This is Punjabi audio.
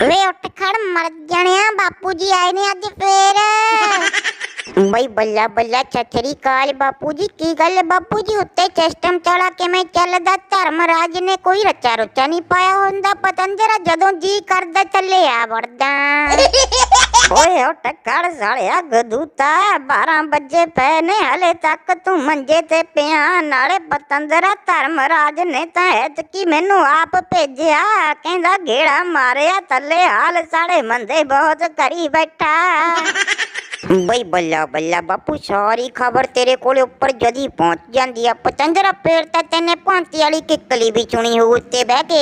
ਵੇ ਉੱਠ ਖੜ ਮਰ ਜਾਣਿਆ ਬਾਪੂ ਜੀ ਆਏ ਨੇ ਅੱਜ ਫੇਰ ਬਈ ਬੱਲਾ ਬੱਲਾ ਛਤਰੀ ਕਾਲ ਬਾਪੂ ਜੀ ਕੀ ਗੱਲ ਹੈ ਬਾਪੂ ਜੀ ਉੱਤੇ ਸਿਸਟਮ ਚੜਾ ਕਿਵੇਂ ਚੱਲਦਾ ਧਰਮਰਾਜ ਨੇ ਕੋਈ ਰੱਚਾ ਰੁੱਚਾ ਨਹੀਂ ਪਾਇਆ ਹੁੰਦਾ ਪਤੰਦਰਾ ਜਦੋਂ ਜੀ ਕਰਦਾ ਚੱਲੇ ਆ ਵੜਦਾ ਓਏ ਉੱਠ ਖੜ ਸਾਲਿਆ ਗਦੂਤਾ 12 ਵਜੇ ਪਏ ਨੇ, ਹਲੇ ਤੱਕ ਤੂੰ ਮੰਜੇ ਤੇ ਪਿਆ। ਨਾਲੇ ਪਤੰਦਰਾ ਧਰਮਰਾਜ ਨੇ ਤਾਂ ਐਤਕੀ ਮੈਨੂੰ ਆਪ ਭੇਜਿਆ। ਕਹਿੰਦਾ ਗੇੜਾ ਮਾਰਿਆ, ਥੱਲੇ ਹਾਲ ਸਾੜੇ ਮੰਦੇ ਬਹੁਤ ਕਰੀ ਬੈਠਾ। ਬਈ ਬੱਲਾ ਬੱਲਾ ਬਾਪੂ, ਸਾਰੀ ਖਬਰ ਤੇਰੇ ਕੋਲੇ ਉੱਪਰ ਜਦੀ ਪਹੁੰਚ ਜਾਂਦੀ ਆ। ਪਤੰਦਰਾ ਫੇਰ ਤਾਂ ਤੈਨੇ ਭਾਂਤੀ ਵਾਲੀ ਕਿੱਕਲੀ ਵੀ ਚੁਣੀ ਹੋਊ ਉੱਤੇ ਬਹਿ ਕੇ।